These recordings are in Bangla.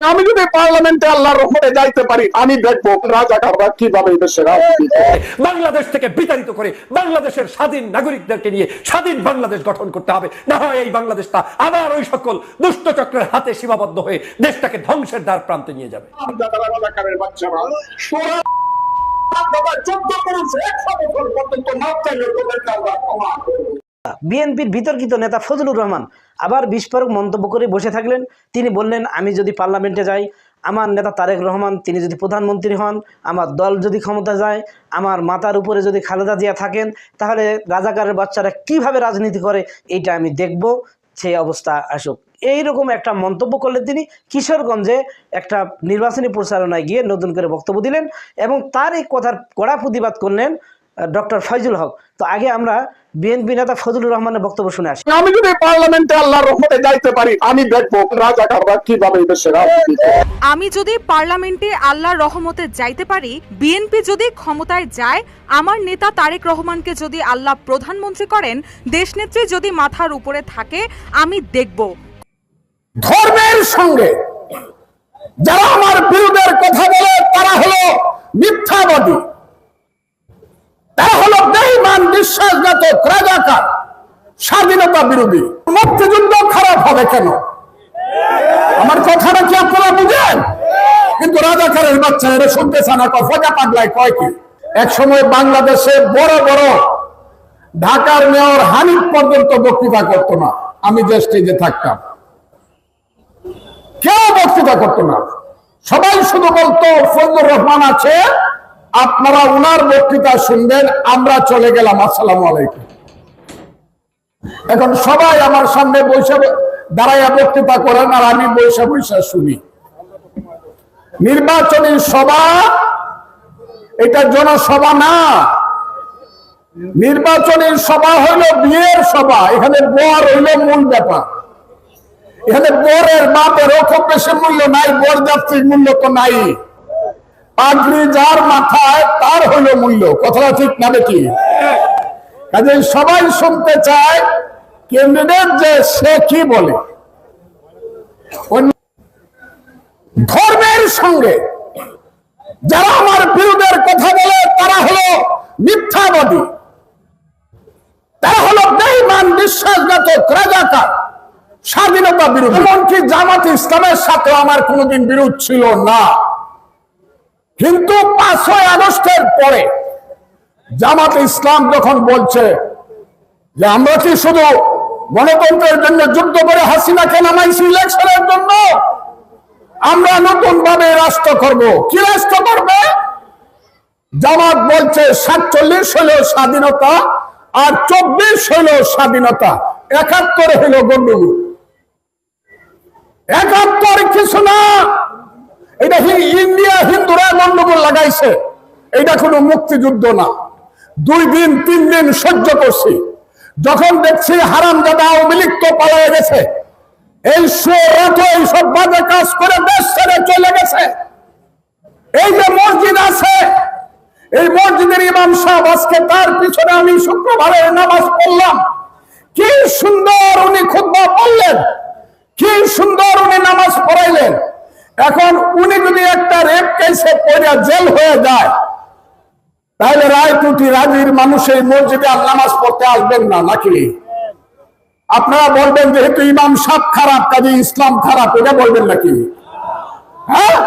আমি যদি পার্লামেন্টে আল্লাহর রহমতে যাইতে পারি আমি দেখব রাজাকাররা কীভাবে এই দেশে রাজনীতি বাংলাদেশ থেকে বিতাড়িত করে বাংলাদেশের স্বাধীন নাগরিকদেরকে নিয়ে স্বাধীন বাংলাদেশ গঠন করতে হবে। না হয় এই বাংলাদেশটা আবার ওই সকল দুষ্ট চক্রের হাতে সীমাবদ্ধ হয়ে দেশটাকে ধ্বংসের দ্বার প্রান্তে নিয়ে যাবে। চোদ্দ একশো বছর পর্যন্ত বিএনপির বিতর্কিত নেতা ফজলুর রহমান আবার বিস্ফোরক মন্তব্য করে বসে থাকলেন। তিনি বললেন, আমি যদি পার্লামেন্টে যাই, আমার নেতা তারেক রহমান, তিনি যদি প্রধানমন্ত্রী হন, আমার দল যদি ক্ষমতা যায়, আমার মাতার উপরে যদি খালেদা জিয়া থাকেন, তাহলে রাজাকারের বাচ্চারা কীভাবে রাজনীতি করে, এইটা আমি দেখব, সেই অবস্থা আসুক। এইরকম একটা মন্তব্য করলেন তিনি কিশোরগঞ্জে একটা নির্বাচনী প্রচারণায় গিয়ে নতুন করে বক্তব্য দিলেন এবং তার এই কথার কড়া প্রতিবাদ করলেন ডক্টর ফয়জুল হক। তো আগে আমরা বিএনপি নেতা ফজলুর রহমানের বক্তব্য শুনে আসি। আমি যদি পার্লামেন্টে আল্লাহর রহমতে যাইতে পারি আমি দেখব রাজাকাররা কীভাবে দেশে রাজনীতি করে। আমি যদি পার্লামেন্টে আল্লাহর রহমতে যাইতে পারি বিএনপি যদি ক্ষমতায় যায় আমার নেতা তারেক রহমানকে যদি আল্লাহ প্রধানমন্ত্রী করেন দেশনেত্রী যদি মাথার উপরে থাকে আমি দেখব। ধর্মের সঙ্গে যারা আমার বিরুদ্ধের কথা বলে তারা হলো মিথ্যাবাদী। হলো বেঈমান রাজাকার, স্বাধীনতা বিরোধী, মুক্তিযুদ্ধ খারাপ হবে কেন? আমার কথাটা কি আপনারা বুঝেন? কিন্তু রাজাকারের বাচ্চা এরা শুনতে না ফজা পাগলায় কয় কি? এক সময় বাংলাদেশে বড় বড় ঢাকার মেয়র হানিফ পর্যন্ত বক্তৃতা করতো না। আমি যে স্টেজে থাকতাম। কেউ বক্তৃতা করতো না। সবাই শুধু বলতো, ফজলুর রহমান আছে আপনারা উনার বক্তৃতা শুনবেন, আমরা চলে গেলাম, আসসালামু আলাইকুম। এখন সবাই আমার সামনে বৈশা দাঁড়াইয়া বক্তৃতা করেন, আর আমি বৈশা বৈশা শুনি। নির্বাচনী সভা, এটা জনসভা না। নির্বাচনী সভা হইল বিয়ের সভা, এখানে বর হইল মূল ব্যাপার। এখানে বরের বাপেরও খুব বেশি মূল্য নাই বর যাত্রীর মূল্য তো নাই। পাগড়ি যার মাথায়, তার হইল মূল্য। কথাটা ঠিক না নাকি? কাজে সবাই শুনতে চায় ক্যান্ডিডেট যে সে কি বলে? ধর্মের সঙ্গে যারা আমার বিরুদ্ধের কথা বলে, তারা হলো মিথ্যাবাদী। তারা হলো বেঈমান, বিশ্বাসঘাতক, রাজাকার, স্বাধীনতা বিরোধী। এমনকি জামাত ইসলামের সাথে আমার কোনোদিন বিরোধ ছিল না। কিন্তু পাঁচই আগস্টের পরে জামাত ইসলাম যখন বলছে যে আমরা কি শুধু গণতন্ত্রের জন্য যুদ্ধ করে হাসিনাকে নামাইছি ইলেকশনের জন্য? আমরা নতুন ভাবে রাষ্ট্র করব। কি রাষ্ট্র করবে? জামাত বলছে সাতচল্লিশ হলো স্বাধীনতা আর চব্বিশ হলো স্বাধীনতা। একাত্তর হলো গন্ডগোল একাত্তর কিছু না। এটা ইন্ডিয়া হিন্দুরা গন্ডগোল লাগাইছে? এটা কোনো মুক্তিযুদ্ধ না। দুই দিন, তিন দিন সহ্য করছি। যখন দেখছি হারাম দাদা আওয়ামী তো পালিয়ে গেছে, এই সুরত এইসব বাজে কাজ করে দেশ ছেড়ে চলে গেছে। এই যে মসজিদ আছে, এই মসজিদের ইমাম সাহেব আজকে তার পিছনে আমি শুক্রবারে নামাজ পড়লাম। কি সুন্দর উনি খুদ্া বললেন, কি সুন্দর উনি নামাজ পড়াইলেন। এখন উনি যদি একটা রেপ কেসে পড়ে জেল হয়ে যায়, তাহলে রায়টুটি রাজির মানুষ এই মসজিদে নামাজ পড়তে আসবেন না, নাকি? আপনারা বলবেন যেহেতু ইমাম সাপ খারাপ, কাজে ইসলাম খারাপ, এটা বলবেন নাকি? হ্যাঁ?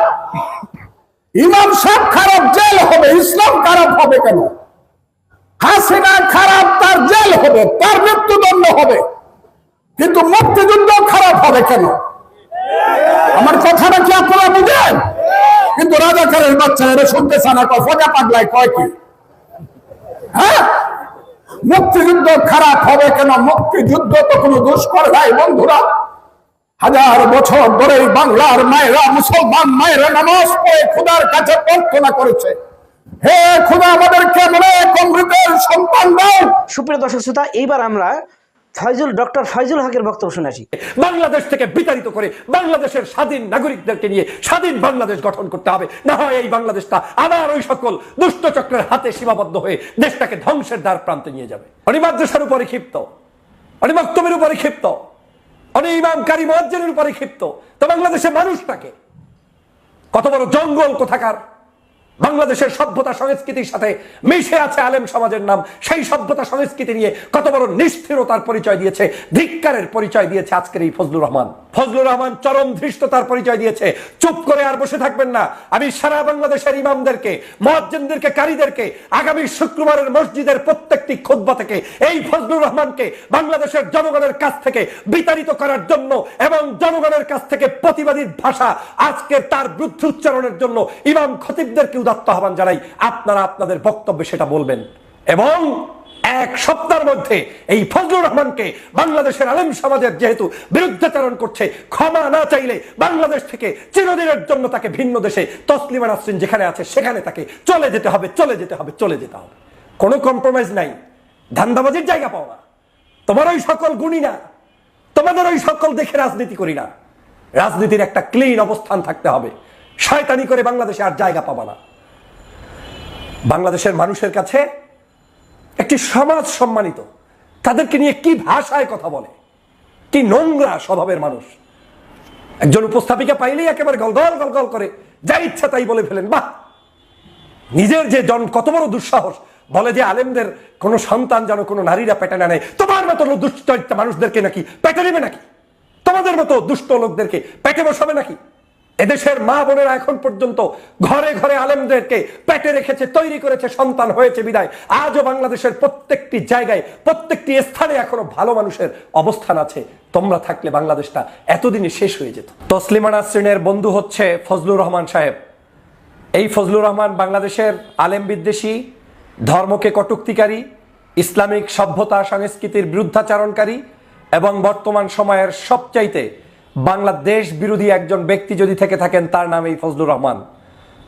ইমাম সাহেব খারাপ জেল হবে, ইসলাম খারাপ হবে কেন? হাসিনা খারাপ, তার জেল হবে, তার মৃত্যুদণ্ড হবে, কিন্তু মুক্তিযুদ্ধ খারাপ হবে কেন? আমার কথাটা কি আপনারা বুঝেন? কিন্তু রাজাকারের বাচ্চা এরা শুনতে চানা কয়, ফজা পাগলায় কয় কি? হ্যাঁ? মুক্তিযুদ্ধ খারাপ হবে কেন? মুক্তিযুদ্ধ তো কোনো দুষ্কর নাই, বন্ধুরা। হাজার বছর ধরে বাংলার মায়েরা, মুসলমান মায়েরা নামাজ পড়ে খুদার কাছে প্রার্থনা করেছে। হে খুদা, আমাদেরকে মনে কমৃতের সন্তান দাও। সুপ্রিয় দর্শক শ্রোতা, এইবার আমরা ফয়জুল, ডক্টর ফয়জুল হকের বক্তব্য শুনে আসি। বাংলাদেশ থেকে বিতাড়িত করে বাংলাদেশের স্বাধীন নাগরিকদেরকে নিয়ে স্বাধীন বাংলাদেশ গঠন করতে হবে। না হয় এই বাংলাদেশটা আবার ওই সকল দুষ্ট চক্রের হাতে সীমাবদ্ধ হয়ে দেশটাকে ধ্বংসের দ্বার প্রান্তে নিয়ে যাবে। অনি মাদ্রাসার উপরে ক্ষিপ্ত। অনি বক্তব্যের উপরে ক্ষিপ্ত। অনি ইমাম কারি উপরে ক্ষিপ্ত। তো বাংলাদেশের মানুষটাকে। কত বড় জঙ্গল কোথাকার? বাংলাদেশের সভ্যতা সংস্কৃতির সাথে মিশে আছে আলেম সমাজের নাম। সেই সভ্যতা সংস্কৃতি নিয়ে কত বড় নিষ্ঠিরতার পরিচয় দিয়েছে, ধিক্কারের পরিচয় দিয়েছে আজকের এই ফজলুর রহমান। ফজলুর রহমান চরম ধৃষ্টতার পরিচয় দিয়েছে। চুপ করে আর বসে থাকবেন না। আমি সারা বাংলাদেশের ইমামদেরকে মহাজ্জিনদেরকে কারীদেরকে আগামী শুক্রবারের মসজিদের প্রত্যেকটি খুতবা থেকে, এই ফজলুর রহমানকে বাংলাদেশের জনগণের কাছ থেকে বিতাড়িত করার জন্য এবং জনগণের কাছ থেকে প্রতিবাদীর ভাষা আজকে তার বিরুদ্ধে উচ্চারণের জন্য ইমাম খতিবদেরকে উদাত্ত আহ্বান জানাই, আপনারা আপনাদের বক্তব্যে সেটা বলবেন। এবং এক সপ্তাহের মধ্যে এই ফজলুর রহমানকে বাংলাদেশের আলেম সমাজের যেহেতু বিরুদ্ধাচরণ করছে, ক্ষমা না চাইলে বাংলাদেশ থেকে চিরদিনের জন্য তাকে ভিন্ন দেশে তসলিমা নাসরিন যেখানে আছে সেখানে তাকে চলে যেতে হবে, চলে যেতে হবে, চলে যেতে হবে। কোনো কম্প্রোমাইজ নাই। ধান্দাবাজির জায়গা পাও না। তোমার ওই সকল গুণী না। তোমাদের ওই সকল দেখে রাজনীতি করি না। রাজনীতির একটা ক্লিন অবস্থান থাকতে হবে। শয়তানি করে বাংলাদেশে আর জায়গা পাবা না। বাংলাদেশের মানুষের কাছে একটি সমাজ সম্মানিত। তাদেরকে নিয়ে কি ভাষায় কথা বলে? কি নোংরা স্বভাবের মানুষ? একজন উপস্থাপিকা পাইলেই একেবারে গলগল গলগল করে, যা ইচ্ছা তাই বলে ফেলেন। বাহ! নিজের যে জন, কত বড় দুঃসাহস। বলে যে আলেমদের কোনো সন্তান যেন কোনো নারীরা পেটে নেয়। তোমার মতো দুষ্ট মানুষদেরকে নাকি পেটে নেবে নাকি? তোমাদের মতো দুষ্ট লোকদেরকে পেটে বসাবে নাকি? এদেশের মা বোনেরা এখন পর্যন্ত ঘরে ঘরে আলেমদেরকে পেটে রেখেছে, তৈরি করেছে, সন্তান হয়েছে বিদায়। আজও বাংলাদেশের প্রত্যেকটি জায়গায়, প্রত্যেকটি স্থানে এখনও ভালো মানুষের অবস্থান আছে। তোমরা থাকলে বাংলাদেশটা এতদিনই শেষ হয়ে যেত। তসলিমা নাসরিনের বন্ধু হচ্ছে ফজলুর রহমান সাহেব। এই ফজলুর রহমান বাংলাদেশের আলেম বিদ্বেষী, ধর্মকে কটুক্তিকারী, ইসলামিক সভ্যতা, সংস্কৃতির বিরুদ্ধাচারণকারী এবং বর্তমান সময়ের সবচাইতে বাংলাদেশ বিরোধী একজন ব্যক্তি যদি থেকে থাকেন, তার নাম এই ফজলুর রহমান।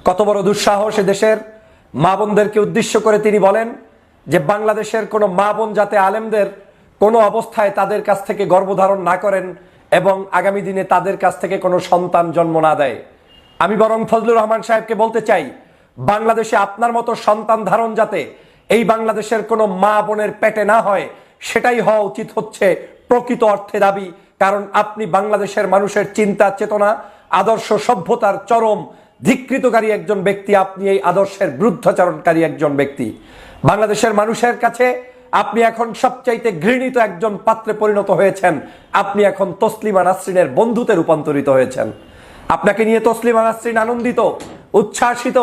কত বড় দুঃসাহস দেশের মা বোনদেরকে উদ্দেশ্য করে তিনি বলেন যে, বাংলাদেশের কোনো মা বোন যাতে আলেমদের কোনো অবস্থায় তাদের কাছ থেকে গর্ভধারণ না করেন এবং আগামী দিনে তাদের কাছ থেকে কোনো সন্তান জন্ম না দেয়। আমি বরং ফজলুর রহমান সাহেবকে বলতে চাই, বাংলাদেশে আপনার মতো সন্তান ধারণ যাতে এই বাংলাদেশের কোনো মা বোনের পেটে না হয়, সেটাই হওয়া উচিত হচ্ছে প্রকৃত অর্থে দাবি কারণ আপনি বাংলাদেশের মানুষের চিন্তা, চেতনা, আদর্শ, সভ্যতার চরম ধিকৃতকারী একজন ব্যক্তি, আপনি এই আদর্শের বিরুদ্ধাচরণকারী একজন ব্যক্তি। বাংলাদেশের মানুষের কাছে আপনি এখন সবচাইতে ঘৃণিত একজন পাত্রে পরিণত হয়েছেন। আপনি এখন তসলিমা নাসরিনের বন্ধুতে রূপান্তরিত হয়েছেন। আপনাকে নিয়ে তসলিমা নাসরিন আনন্দিত, উচ্ছ্বাসিত,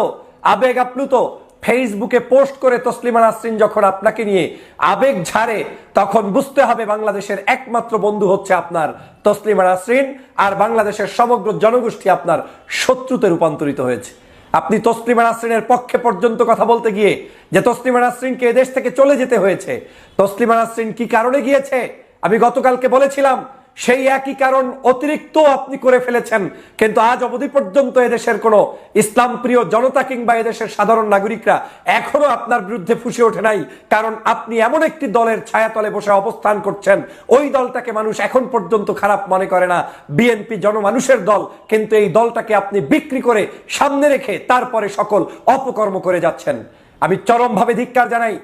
আবেগ আপ্লুত ফেসবুকে পোস্ট করে তসলিমা নাসরিন যখন আপনাকে নিয়ে আবেগ ঝাড়ে, তখন বুঝতে হবে বাংলাদেশের একমাত্র বন্ধু হচ্ছে আপনার তসলিমা নাসরিন আর বাংলাদেশের সমগ্র জনগোষ্ঠী আপনার শত্রুতে রূপান্তরিত হয়েছে। আপনি তসলিমা নাসরিনের পক্ষে পর্যন্ত কথা বলতে গিয়ে যে তসলিমা নাসরিনকে এদেশ থেকে চলে যেতে হয়েছে, তসলিমা নাসরিন কি কারণে গিয়েছে? আমি গতকালকে বলেছিলাম সেই একই কারণ অতিরিক্ত আপনি করে ফেলেছেন। কিন্তু আজ অবধি পর্যন্ত এদেশের কোনো ইসলাম প্রিয় জনতা কিংবা এদেশের সাধারণ নাগরিকরা এখনও আপনার বিরুদ্ধে ফুসে ওঠে নাই। কারণ আপনি এমন একটি দলের ছায়াতলে বসে অবস্থান করছেন। ওই দলটাকে মানুষ এখন পর্যন্ত খারাপ মনে করে না। বিএনপি জনমানুষের দল, কিন্তু এই দলটাকে আপনি বিক্রি করে সামনে রেখে তারপরে সকল অপকর্ম করে যাচ্ছেন। আমি চরমভাবে ধিক্কার জানাই।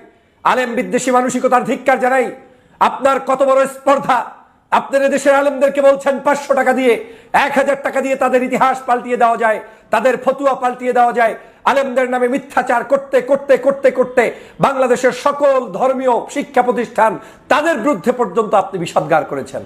আলেম বিদ্বেষী মানসিকতার ধিক্কার জানাই। আপনার কত বড় স্পর্ধা? আপনার দেশের আলেমদেরকে বলছেন পাঁচশো টাকা দিয়ে, এক হাজার টাকা দিয়ে তাদের ইতিহাস পাল্টিয়ে দেওয়া যায়, তাদের ফতুয়া পাল্টিয়ে দেওয়া যায়। আলেমদের নামে মিথ্যাচার করতে করতে করতে করতে বাংলাদেশের সকল ধর্মীয় শিক্ষা প্রতিষ্ঠান তাদের বিরুদ্ধে পর্যন্ত আপনি বিষদগার করেছেন।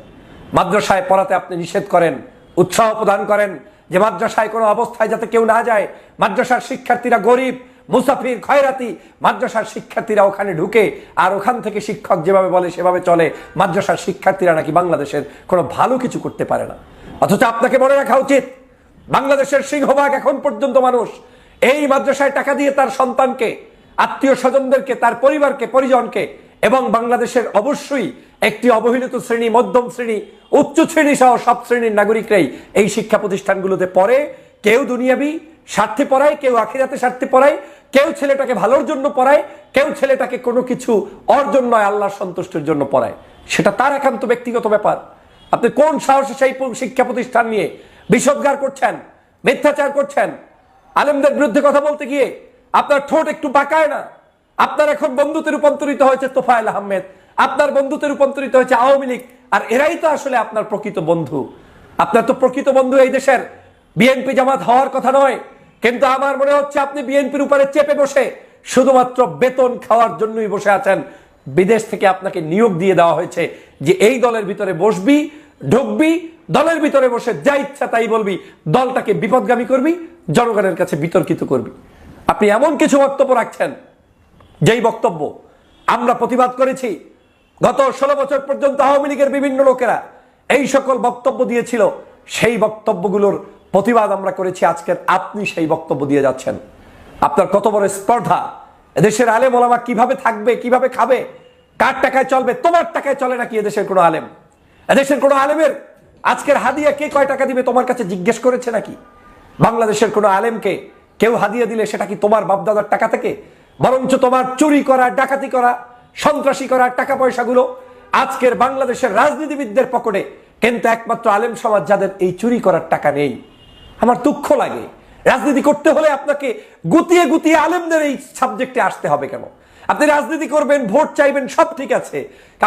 মাদ্রাসায় পড়াতে আপনি নিষেধ করেন, উৎসাহ প্রদান করেন যে মাদ্রাসায় কোনো অবস্থায় যাতে কেউ না যায়, মাদ্রাসার শিক্ষার্থীরা গরিব মুসাফির, খয়রাতি, মাদ্রাসার শিক্ষার্থীরা ওখানে ঢুকে, আর ওখান থেকে শিক্ষক যেভাবে বলে সেভাবে চলে, মাদ্রাসার শিক্ষার্থীরা নাকি বাংলাদেশের কোনো ভালো কিছু করতে পারে না। অথচ আপনাকে মনে রাখা উচিত, বাংলাদেশের সিংহভাগ এখন পর্যন্ত মানুষ এই মাদ্রাসায় টাকা দিয়ে তার সন্তানকে, আত্মীয় স্বজনদেরকে, তার পরিবারকে, পরিজনকে এবং বাংলাদেশের অবশ্যই একটি অবহেলিত শ্রেণি, মধ্যম শ্রেণি, উচ্চ শ্রেণি সহ সব শ্রেণির নাগরিকরাই এই শিক্ষা প্রতিষ্ঠানগুলোতে পড়ে। কেউ দুনিয়াবি স্বার্থে পড়ায়, কেউ আখিরাতে স্বার্থে পড়ায়। কেউ ছেলেটাকে ভালোর জন্য পড়ায়, কেউ ছেলেটাকে কোনো কিছু অর্জন নয়, আল্লাহর সন্তুষ্টির জন্য পড়ায়। সেটা তার একান্ত ব্যক্তিগত ব্যাপার। আপনি কোন সাহসে সেই শিক্ষা প্রতিষ্ঠান নিয়ে বিষদগার করছেন, মিথ্যাচার করছেন? আলেমদের বিরুদ্ধে কথা বলতে গিয়ে আপনার ঠোঁট একটু বাঁকায় না? আপনার এখন বন্ধুতে রূপান্তরিত হয়েছে তোফায়েল আহমেদ, আপনার বন্ধুতে রূপান্তরিত হয়েছে আওয়ামী লীগ, আর এরাই তো আসলে আপনার প্রকৃত বন্ধু। আপনার তো প্রকৃত বন্ধু এই দেশের। বিএনপি জামাত হওয়ার কথা নয় কিন্তু আমার মনে হচ্ছে আপনি বিএনপির উপরে চেপে বসে শুধুমাত্র বেতন খাওয়ার জন্যই বসে আছেন। বিদেশ থেকে আপনাকে নিয়োগ দিয়ে দেওয়া হয়েছে যে এই দলের ভিতরে বসবি, ঢুকবি, দলের ভিতরে বসে যা ইচ্ছা তাই বলবি, দলটাকে বিপদগামী করবি, জনগণের কাছে বিতর্কিত করবি। আপনি এমন কিছু বক্তব্য রাখছেন, যেই বক্তব্য আমরা প্রতিবাদ করেছি। গত ষোলো বছর পর্যন্ত আওয়ামী লীগের বিভিন্ন লোকেরা এই সকল বক্তব্য দিয়েছিল, সেই বক্তব্যগুলোর প্রতিবাদ আমরা করেছি আজকের আপনি সেই বক্তব্য দিয়ে যাচ্ছেন। আপনার কত বড় স্পর্ধা? এদেশের আলেম ওলামা কীভাবে থাকবে, কীভাবে খাবে? কার টাকায় চলবে? তোমার টাকায় চলে নাকি এদেশের কোনো আলেম? এদেশের কোনো আলেমের আজকের হাদিয়া কে কয় টাকা দিবে তোমার কাছে জিজ্ঞেস করেছে নাকি? বাংলাদেশের কোনো আলেমকে কেউ হাদিয়া দিলে সেটা কি তোমার বাপদাদার টাকা থেকে? বরঞ্চ তোমার চুরি করা, ডাকাতি করা, সন্ত্রাসী করা টাকা পয়সাগুলো আজকের বাংলাদেশের রাজনীতিবিদদের পকেটে। কিন্তু একমাত্র আলেম সমাজ যাদের এই চুরি করার টাকা নেই। আমার দুঃখ লাগে। রাজনীতি করতে হলে আপনাকে গুতিয়ে গুতিয়ে আলেমদের এই সাবজেক্টে আসতে হবে কেন? আপনি রাজনীতি করবেন, ভোট চাইবেন, সব ঠিক আছে।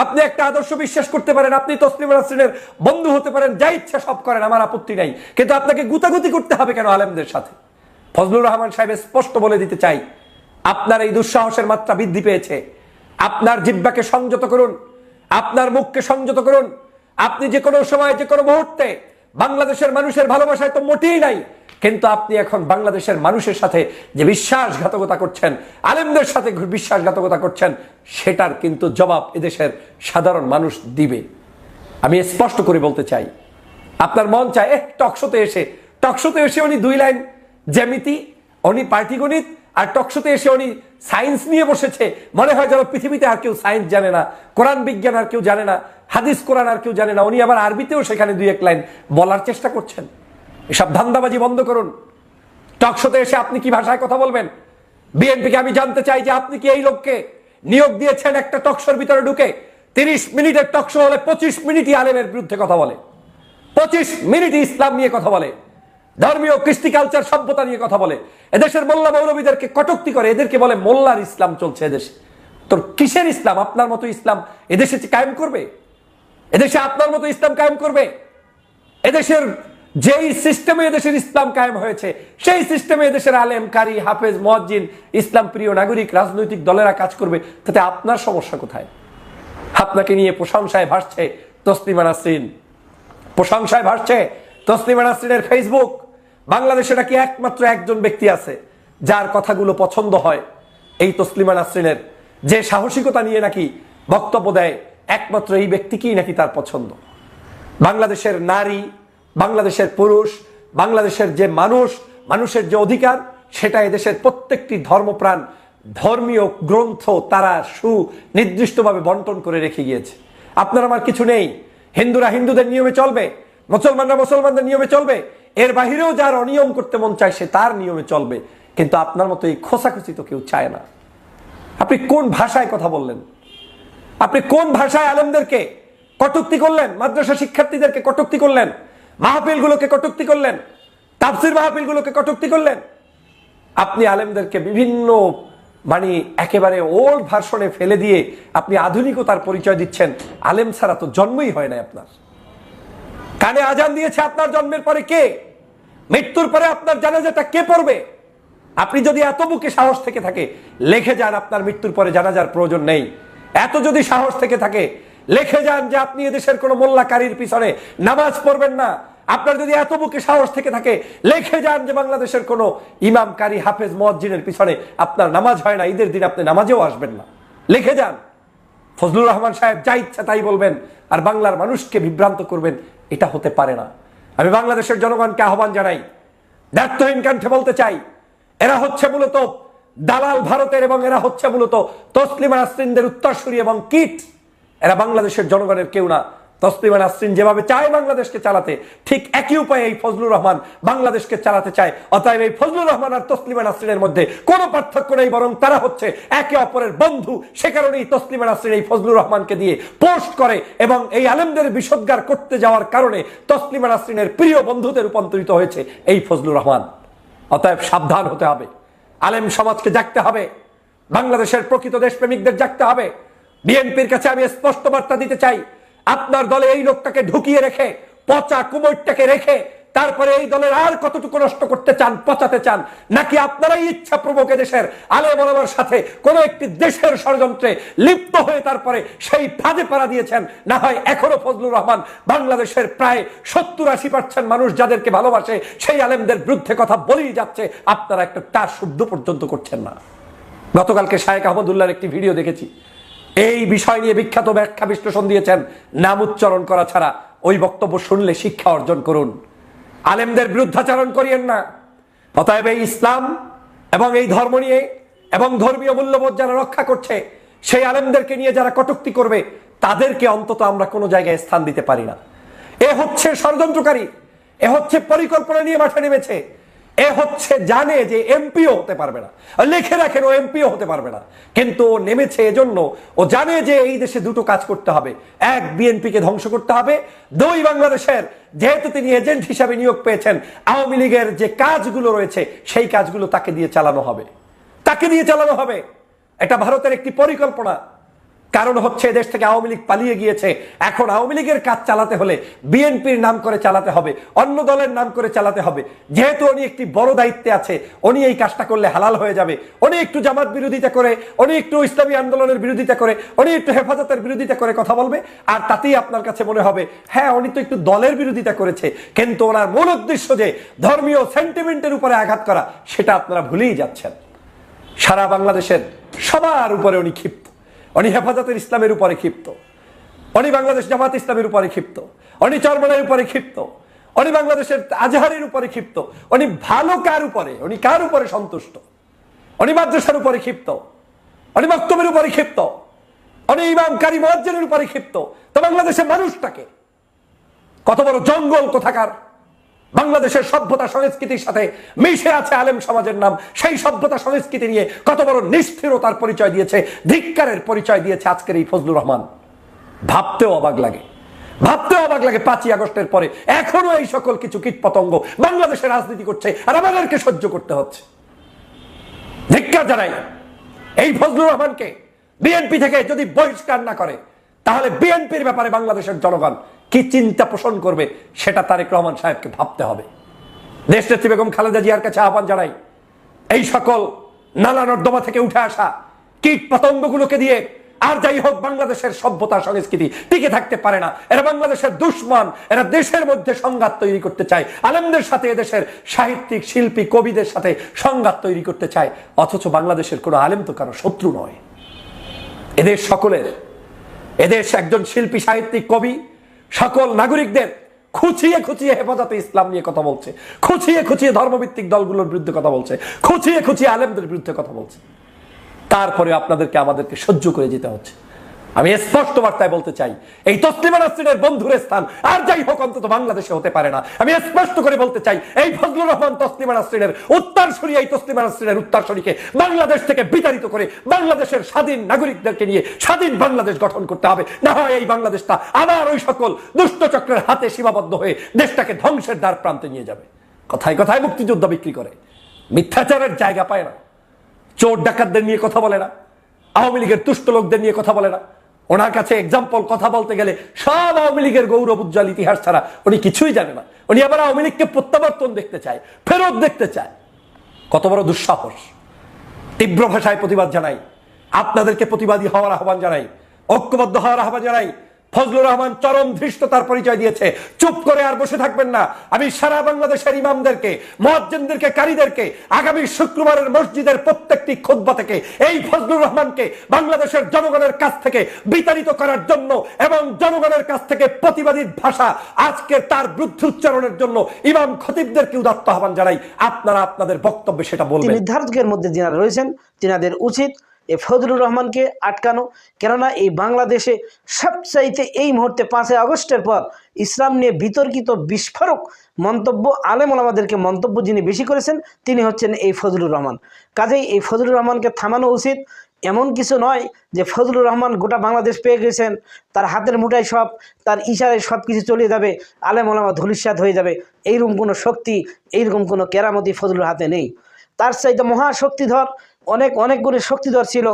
আপনি একটা আদর্শ বিশ্বাস করতে পারেন, আপনি তসলিম নাসরিনের বন্ধু হতে পারেন, যা ইচ্ছা সব করেন, আমার আপত্তি নাই। কিন্তু আপনাকে গুতাগুতি করতে হবে কেন আলেমদের সাথে? ফজলুর রহমান সাহেব স্পষ্ট বলে দিতে চাই, আপনার এই দুঃসাহসের মাত্রা বৃদ্ধি পেয়েছে। আপনার জিব্বাকে সংযত করুন, আপনার মুখকে সংযত করুন। আপনি যে কোনো সময় যে কোনো মুহূর্তে বাংলাদেশের মানুষের ভালোবাসায় তো মোটেই নাই। কিন্তু আপনি এখন বাংলাদেশের মানুষের সাথে যে বিশ্বাসঘাতকতা করছেন, আলেমদের সাথে বিশ্বাসঘাতকতা করছেন, সেটার কিন্তু জবাব এদেশের সাধারণ মানুষ দিবে। আমি স্পষ্ট করে বলতে চাই, আপনার মন চায় এ টকশোতে এসে টকশোতে এসে উনি দুই লাইন জ্যামিতি, উনি পাটিগণিত আর টকশোতে এসে উনি সায়েন্স নিয়ে বসেছে। মনে হয় যেন পৃথিবীতে আর কেউ সায়েন্স জানে না, কোরআন বিজ্ঞান আর কেউ জানে না, হাদিস, কোরআন আর কেউ জানে না। উনি আবার আরবিতেও সেখানে দুই এক লাইন বলার চেষ্টা করছেন। এসব ধান্দাবাজি বন্ধ করুন। টকশোতে এসে আপনি কি ভাষায় কথা বলবেন? বিএনপিকে আমি জানতে চাই যে আপনি কি এই লোককে নিয়োগ দিয়েছেন একটা টকশোর ভিতরে ঢুকে? তিরিশ মিনিটের টকশো হলে পঁচিশ মিনিটই আলেমের বিরুদ্ধে কথা বলে। পঁচিশ মিনিট ইসলাম নিয়ে কথা বলে। ধর্মীয় কৃষ্টি কালচার সভ্যতা নিয়ে কথা বলে। এদেশের মোল্লা মৌলবীদেরকে কটুক্তি করে, এদেরকে বলে, মোল্লার ইসলাম চলছে এদেশে। তোর কিসের ইসলাম? আপনার মতো ইসলাম এদেশে কায়েম করবে? এদেশে আপনার মতো ইসলাম কায়েম করবে? এদেশের যেই সিস্টেমে এদেশের ইসলাম কায়েম হয়েছে, সেই সিস্টেমে এদেশের আলেম, কারি, হাফেজ মজ্জিন ইসলাম প্রিয় নাগরিক, রাজনৈতিক দলেরা কাজ করবে। তাতে আপনার সমস্যা কোথায়? আপনাকে নিয়ে প্রশংসায় ভাসছে তসলিমা নাসরিন। প্রশংসায় ভাসছে তসলিমা নাসরিনের ফেসবুক বাংলাদেশে নাকি একমাত্র একজন ব্যক্তি আছে, যার কথাগুলো পছন্দ হয়। এই তসলিমা নাসরিনের যে সাহসিকতা নিয়ে নাকি বক্তব্য দেয়, একমাত্র এই ব্যক্তিকেই নাকি তার পছন্দ। বাংলাদেশের নারী, বাংলাদেশের পুরুষ, বাংলাদেশের যে মানুষ, মানুষের যে অধিকার, সেটা এদেশের প্রত্যেকটি ধর্মপ্রাণ, ধর্মীয় গ্রন্থ, তারা সুনির্দিষ্টভাবে বন্টন করে রেখে গিয়েছে। আপনার আমার কিছু নেই। হিন্দুরা হিন্দুদের নিয়মে চলবে। মুসলমানরা মুসলমানদের নিয়মে চলবে। এর বাহিরেও যার অনিয়ম করতে মন চায়, সে তার নিয়মে চলবে। কিন্তু আপনার মতো এই খোসাখুচি তো কেউ চায় না। আপনি কোন ভাষায় কথা বললেন? আপনি কোন ভাষায় আলেমদেরকে কটুক্তি করলেন? মাদ্রাসা শিক্ষার্থীদেরকে কটুক্তি করলেন? মাহফিলগুলোকে কটুক্তি করলেন? তাফসির মাহফিলগুলোকে কটুক্তি করলেন? আপনি আলেমদেরকে বিভিন্ন মানে একেবারে ওল্ড ভার্সনে ফেলে দিয়ে আপনি আধুনিকতার পরিচয় দিচ্ছেন। আলেম ছাড়া তো জন্মই হয় না আপনার। কানে আজান দিয়েছে আপনার জন্মের পরে কে? মৃত্যুর পরে আপনার জানাজাটা কে পড়বে? আপনি যদি এত বুকে সাহস থেকে থাকে, লেখে যান আপনার মৃত্যুর পরে জানাজার প্রয়োজন নেই। এত যদি সাহস থেকে থাকে, লেখে যান যে আপনি এদেশের কোনো মোল্লাকারীর পিছনে নামাজ পড়বেন না। আপনার যদি এত বুকে সাহস থেকে থাকে, লেখে যান যে বাংলাদেশের কোনো ইমাম কারি হাফেজ মসজিদের পিছনে আপনার নামাজ হয় না, ঈদের দিন আপনি নামাজেও আসবেন না। লিখে যান। ফজলুর রহমান সাহেব যা ইচ্ছা তাই বলবেন, আর বাংলার মানুষকে বিভ্রান্ত করবেন এটা হতে পারে না। আমি বাংলাদেশের জনগণকে আহ্বান জানাই ব্যর্থহীন কণ্ঠে বলতে চাই, এরা হচ্ছে মূলত দালাল ভারতের এবং এরা হচ্ছে মূলত তসলিমা নাসরিনদের উত্তরসূরি এবং কিট। এরা বাংলাদেশের জনগণের কেউ না। তসলিমা নাসরিন যেভাবে চায় বাংলাদেশকে চালাতে, ঠিক একই উপায়ে এই ফজলুর রহমান বাংলাদেশকে চালাতে চায়। অতএব এই ফজলুর রহমান আর তসলিমা নাসরিনের মধ্যে কোনো পার্থক্য নেই, বরং তারা হচ্ছে একে অপরের বন্ধু। সে কারণেই তসলিমা নাসরিন এই ফজলুর রহমানকে দিয়ে পোস্ট করে এবং এই আলেমদের বিষোদ্গার করতে যাওয়ার কারণে তসলিমা নাসরিনের প্রিয় বন্ধুতে রূপান্তরিত হয়েছে এই ফজলুর রহমান। অতএব সাবধান হতে হবে। আলেম সমাজকে জাগতে হবে। বাংলাদেশের প্রকৃত দেশপ্রেমিকদের জাগতে হবে। বিএনপির কাছে আমি স্পষ্ট বার্তা দিতে চাই। আপনার দলে এই লোকটাকে ঢুকিয়ে রেখে, পচা কুমোরটাকে রেখে, তারপরে এই দলের আর কতটুকু নষ্ট করতে চান, পচাতে চান, নাকি আপনারাই ইচ্ছা প্রভোকে দেশের আলে বরাবর সাথে কোন একটি দেশের ষড়যন্ত্রে লিপ্ত হয়ে তারপরে সেই ফাঁদে পাড়া দিয়েছেন? না হয় এখনও ফজলুর রহমান বাংলাদেশের প্রায় সত্তর আশি পার্সেন্ট মানুষ যাদেরকে ভালোবাসে, সেই আলেমদের বিরুদ্ধে কথা বলেই যাচ্ছে, আপনারা একটা তার শুদ্ধ পর্যন্ত করছেন না। গতকালকে শায়েক আহমদুল্লাহর একটি ভিডিও দেখেছি। এই বিষয় নিয়ে বিখ্যাত ব্যাখ্যা বিশ্লেষণ দিয়েছেন, নাম উচ্চারণ করা ছাড়া। ওই বক্তব্য শুনলে শিক্ষা অর্জন করুন। আলেমদের বিরুদ্ধাচারণ করিয়েন না। অতএব এই ইসলাম এবং এই ধর্ম নিয়ে এবং ধর্মীয় মূল্যবোধ যারা রক্ষা করছে, সেই আলেমদেরকে নিয়ে যারা কটুক্তি করবে, তাদেরকে অন্তত আমরা কোনো জায়গায় স্থান দিতে পারি না। এ হচ্ছে ষড়যন্ত্রকারী, এ হচ্ছে পরিকল্পনা নিয়ে মাঠে নেমেছে। এ হচ্ছে জানে যে এমপিও হতে পারবে না। লিখে রাখেন ও এমপিও হতে পারবে না। কিন্তু ও নেমেছে এজন্য ও জানে যে এই দেশে দুটো কাজ করতে হবে। এক, বিএনপিকে ধ্বংস করতে হবে। দুই, বাংলাদেশের, যেহেতু তিনি এজেন্ট হিসাবে নিয়োগ পেয়েছেন, আওয়ামী লীগের যে কাজগুলো রয়েছে, সেই কাজগুলো তাকে দিয়ে চালানো হবে। তাকে দিয়ে চালানো হবে। এটা ভারতের একটি পরিকল্পনা। কারণ হচ্ছে দেশ থেকে আওয়ামী লীগ পালিয়ে গিয়েছে। এখন আওয়ামী লীগের কাজ চালাতে হলে বিএনপির নাম করে চালাতে হবে, অন্য দলের নাম করে চালাতে হবে। যেহেতু উনি একটি বড় দায়িত্বে আছে, উনি এই কাজটা করলে হালাল হয়ে যাবে। উনি একটু জামাত বিরোধিতা করে, উনি একটু ইসলামী আন্দোলনের বিরোধিতা করে, উনি একটু হেফাজতের বিরোধিতা করে কথা বলবে। আর তাতেই আপনার কাছে মনে হবে হ্যাঁ উনি তো একটু দলের বিরোধিতা করেছে, কিন্তু ওনার মূল উদ্দেশ্য যে ধর্মীয় সেন্টিমেন্টের উপরে আঘাত করা, সেটা আপনারা ভুলেই যাচ্ছেন। সারা বাংলাদেশের সবার উপরে উনি ক্ষিপ্ত। উনি হেফাজতের ইসলামের উপরে ক্ষিপ্ত। অনি বাংলাদেশ জামাত ইসলামের উপরে ক্ষিপ্ত। অনি চরমনের উপরে ক্ষিপ্ত। উনি বাংলাদেশের আজহারের উপরে ক্ষিপ্ত। উনি ভালো কার উপরে উনি কার উপরে সন্তুষ্ট? উনি মাদ্রাসার উপরে ক্ষিপ্ত। উনি বক্তব্যের উপরে ক্ষিপ্ত। উনি ইমাম কারি মজ্জেনের উপরে ক্ষিপ্ত। তো বাংলাদেশের মানুষটাকে কত বড় জঙ্গল কোথাকার? বাংলাদেশের সভ্যতা সংস্কৃতির সাথে মিশে আছে আলেম সমাজের নাম। সেই সভ্যতা সংস্কৃতি নিয়ে কত বড় নিষ্ঠুরতার পরিচয় দিয়েছে, ধিক্কারের পরিচয় দিয়েছে আজকের এই ফজলুর রহমান। ভাবতেও অবাক লাগে। ভাবতেও অবাক লাগে পাঁচই আগস্টের পরে। এখনও এই সকল কিছু কীট পতঙ্গ বাংলাদেশে রাজনীতি করছে আর আমাদেরকে সহ্য করতে হচ্ছে। ধিক্কার জানাই, এই ফজলুর রহমানকে বিএনপি থেকে যদি বহিষ্কার না করে তাহলে বিএনপির ব্যাপারে বাংলাদেশের জনগণ কি চিন্তা পোষণ করবে, সেটা তারেক রহমান সাহেবকে ভাবতে হবে। দেশনেত্রী বেগম খালেদা জিয়ার কাছে আহ্বান জানাই, এই সকল নালা নর্দমা থেকে উঠে আসা কীট পতঙ্গগুলোকে দিয়ে আর যাই হোক বাংলাদেশের সভ্যতা সংস্কৃতি টিকে থাকতে পারে না, এরা বাংলাদেশের দুশ্মন, এরা দেশের মধ্যে সংঘাত তৈরি করতে চায়, আলেমদের সাথে এদেশের সাহিত্যিক, শিল্পী, কবিদের সাথে সংঘাত তৈরি করতে চায়, অথচ বাংলাদেশের কোনো আলেম তো কারও শত্রু নয়। এদের সকলের এদেশ একজন শিল্পী, সাহিত্যিক, কবি, সকল নাগরিকদের খুচিয়ে খুচিয়ে হেফাজতে ইসলাম নিয়ে কথা বলছে। খুচিয়ে খুচিয়ে ধর্মভিত্তিক দলগুলোর বিরুদ্ধে কথা বলছে। খুচিয়ে খুঁচিয়ে আলেমদের বিরুদ্ধে কথা বলছে। তারপরে আপনাদেরকে আমাদেরকে সহ্য করে যেতে হচ্ছে। আমি স্পষ্ট বার্তায় বলতে চাই, এই তসলিমা নাসরিনের বন্ধুর স্থান আর যাই হোক, অন্তত বাংলাদেশে হতে পারে না। আমি স্পষ্ট করে বলতে চাই, এই ফজলুর রহমান তসলিমা নাসরিনের উত্তরসূরি এই তসলিমা নাসরিনের উত্তরসূরিকে বাংলাদেশ থেকে বিতাড়িত করে বাংলাদেশের স্বাধীন নাগরিকদেরকে নিয়ে স্বাধীন বাংলাদেশ গঠন করতে হবে। না হয় এই বাংলাদেশটা আবার ওই সকল দুষ্ট চক্রের হাতে সীমাবদ্ধ হয়ে দেশটাকে ধ্বংসের দ্বার প্রান্তে নিয়ে যাবে। কথায় কথায় মুক্তিযুদ্ধ বিক্রি করে। মিথ্যাচারের জায়গা পায় না। চোর ডাকাতদের নিয়ে কথা বলে না। আওয়ামী লীগের তুষ্ট লোকদের নিয়ে কথা বলে না। ওনার কাছে এক্সাম্পল কথা বলতে গেলে সব আওয়ামী লীগের গৌরব উজ্জ্বল ইতিহাস ছাড়া উনি কিছুই জানে না। উনি আবার আওয়ামী লীগকে প্রত্যাবর্তন দেখতে চায়, ফেরত দেখতে চায়। কত বড় দুঃসাহস। তীব্র ভাষায় প্রতিবাদ জানাই। আপনাদেরকে প্রতিবাদী হওয়ার আহ্বান জানাই। ঐক্যবদ্ধ হওয়ার আহ্বান জানাই। ফজলুর রহমান চরম ধৃষ্টতার পরিচয় দিয়েছে। চুপ করে আর বসে থাকবেন না। আমি সারা বাংলাদেশের ইমামদেরকে মহাজ্জেনদেরকে কারীদেরকে আগামী শুক্রবারের মসজিদের প্রত্যেকটি খোদ্া থেকে, এই ফজলুর রহমানকে বাংলাদেশের জনগণের কাছ থেকে বিতাড়িত করার জন্য এবং জনগণের কাছ থেকে প্রতিবাদী ভাষা আজকে তার বিরুদ্ধে উচ্চারণের জন্য ইমাম খতিবদেরকে উদাত্ত আহ্বান জানাই। আপনারা আপনাদের বক্তব্যে সেটা বলবেন। নির্ধারকের মধ্যে যারা রয়েছেন, তেনাদের উচিত এই ফজলুর রহমানকে আটকানো। কেননা এই বাংলাদেশে সবচাইতে এই মুহূর্তে পাঁচই আগস্টের পর ইসলাম নিয়ে বিতর্কিত, বিস্ফোরক মন্তব্য আলেম আমাদেরকে মন্তব্য যিনি বেশি করেছেন, তিনি হচ্ছেন এই ফজলুর রহমান। কাজেই এই ফজলুর রহমানকে থামানো উচিত। এমন কিছু নয় যে ফজলুর রহমান গোটা বাংলাদেশ পেয়ে গেছেন, তার হাতের মুঠায় সব, তার ইশারায় সব কিছু চলে যাবে, আলেম ওলামা ধুলিস্বাদ হয়ে যাবে। এইরকম কোনো শক্তি, এইরকম কোনো কেরামতি ফজলুর হাতে নেই। তার চাইতে মহাশক্তিধর অনেক অনেক গুণে শক্তিধর ছিল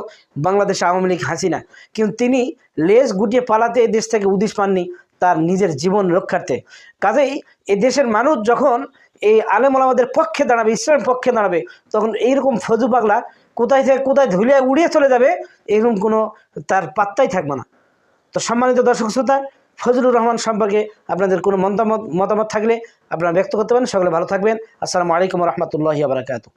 বাংলাদেশ আওয়ামী লীগ হাসিনা। কিন্তু তিনি লেজ গুটিয়ে পালাতে এই দেশ থেকে উদিশ পাননি তার নিজের জীবন রক্ষার্থে। কাজেই এ দেশের মানুষ যখন এই আলেম আমাদের পক্ষে দাঁড়াবে, ইসলামের পক্ষে দাঁড়াবে, তখন এইরকম ফজু পাগলা কোথায় থেকে কোথায় ধুলে উড়িয়ে চলে যাবে, এরকম কোনো তার পাত্তাই থাকবে না। তো সম্মানিত দর্শক শ্রোতা, ফজলুর রহমান সম্পর্কে আপনাদের কোনো মতামত মতামত থাকলে আপনারা ব্যক্ত করতে পারেন। সকলে ভালো থাকবেন। আসসালামু আলাইকুম রহমতুল্লাহি বারাকাতু